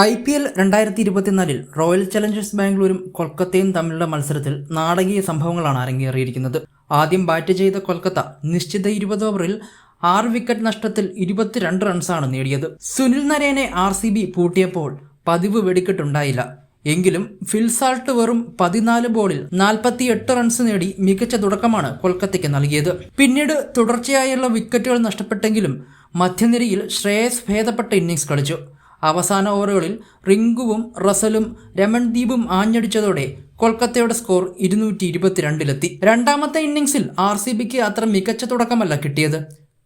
I P L രണ്ടായിരത്തി ഇരുപത്തിനാലിൽ royal Challengers ബാംഗ്ലൂരും കൊൽക്കത്തയും തമ്മിലുള്ള മത്സരത്തിൽ നാടകീയ സംഭവങ്ങളാണ് അരങ്ങേറിയിരിക്കുന്നത്. ആദ്യം ബാറ്റ് ചെയ്ത കൊൽക്കത്ത നിശ്ചിത ഇരുപത് ഓവറിൽ ആറ് വിക്കറ്റ് നഷ്ടത്തിൽ ഇരുപത്തിരണ്ട് റൺസാണ് നേടിയത്. സുനിൽ നരേനെ ആർ സി ബി പൂട്ടിയപ്പോൾ പതിവ് വെടിക്കെട്ടുണ്ടായില്ല. എങ്കിലും ഫിൽസാൾട്ട് വെറും പതിനാല് ബോളിൽ നാൽപ്പത്തി എട്ട് റൺസ് നേടി മികച്ച തുടക്കമാണ് കൊൽക്കത്തയ്ക്ക് നൽകിയത്. പിന്നീട് തുടർച്ചയായുള്ള വിക്കറ്റുകൾ നഷ്ടപ്പെട്ടെങ്കിലും മധ്യനിരയിൽ ശ്രേയസ് ഭേദപ്പെട്ട ഇന്നിങ്സ് കളിച്ചു. അവസാന ഓവറുകളിൽ റിങ്കുവും റസലും രമൺദീപും ആഞ്ഞടിച്ചതോടെ കൊൽക്കത്തയുടെ സ്കോർ ഇരുന്നൂറ്റി ഇരുപത്തിരണ്ടിലെത്തി രണ്ടാമത്തെ ഇന്നിംഗ്സിൽ ആർ സി ബിക്ക് അത്ര മികച്ച തുടക്കമല്ല കിട്ടിയത്.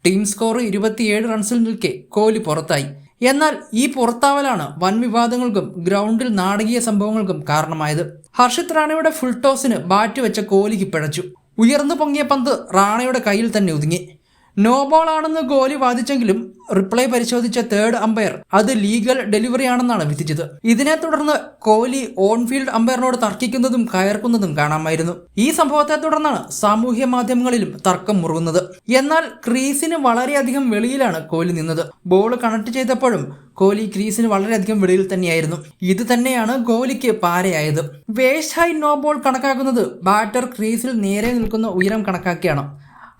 ടീം സ്കോർ ഇരുപത്തിയേഴ് റൺസിൽ നിൽക്കെ കോഹ്ലി പുറത്തായി. എന്നാൽ ഈ പുറത്താവലാണ് വൻ വിവാദങ്ങൾക്കും ഗ്രൗണ്ടിൽ നാടകീയ സംഭവങ്ങൾക്കും കാരണമായത്. ഹർഷിത് റാണയുടെ ഫുൾ ടോസിന് ബാറ്റ് വെച്ച കോഹ്ലിക്ക് പിഴച്ചു. ഉയർന്നു പൊങ്ങിയ പന്ത് റാണയുടെ കയ്യിൽ തന്നെ ഒതുങ്ങി. നോ ബോൾ ആണെന്ന് ഗോലി വാദിച്ചെങ്കിലും റിപ്ലൈ പരിശോധിച്ച തേർഡ് അമ്പയർ അത് ലീഗൽ ഡെലിവറി ആണെന്നാണ് വിധിച്ചത്. ഇതിനെ തുടർന്ന് കോഹ്ലി ഓൺഫീൽഡ് അമ്പയറിനോട് തർക്കിക്കുന്നതും കയർക്കുന്നതും കാണാമായിരുന്നു. ഈ സംഭവത്തെ തുടർന്നാണ് സാമൂഹ്യ മാധ്യമങ്ങളിലും തർക്കം മുറുകുന്നത്. എന്നാൽ ക്രീസിന് വളരെയധികം വെളിയിലാണ് കോഹ്ലി നിന്നത്. ബോൾ കണക്ട് ചെയ്തപ്പോഴും കോഹ്ലി ക്രീസിന് വളരെയധികം വെളിയിൽ തന്നെയായിരുന്നു. ഇത് തന്നെയാണ് കോഹ്ലിക്ക് പാരയായത്. ഹൈ നോ ബോൾ കണക്കാക്കുന്നത് ബാറ്റർ ക്രീസിൽ നേരെ നിൽക്കുന്ന ഉയരം കണക്കാക്കിയാണ്.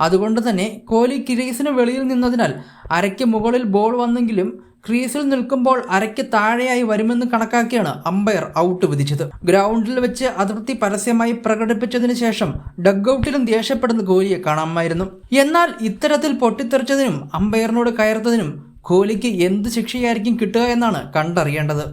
അതുകൊണ്ട് തന്നെ കോഹ്ലി ക്രീസിന് വെളിയിൽ നിന്നതിനാൽ അരയ്ക്ക് മുകളിൽ ബോൾ വന്നെങ്കിലും ക്രീസിൽ നിൽക്കുമ്പോൾ അരയ്ക്ക് താഴെയായി വരുമെന്ന് കണക്കാക്കിയാണ് അമ്പയർ ഔട്ട് വിധിച്ചത്. ഗ്രൗണ്ടിൽ വെച്ച് അതിർത്തി പരസ്യമായി പ്രകടിപ്പിച്ചതിന് ശേഷം ഡഗ്ഔട്ടിലും ദേഷ്യപ്പെടുന്ന കോഹ്ലിയെ കാണാമായിരുന്നു. എന്നാൽ ഇത്തരത്തിൽ പൊട്ടിത്തെറിച്ചതിനും അമ്പയറിനോട് കയർത്തതിനും കോഹ്ലിക്ക് എന്ത് ശിക്ഷയായിരിക്കും കിട്ടുക എന്നാണ് കണ്ടറിയേണ്ടത്.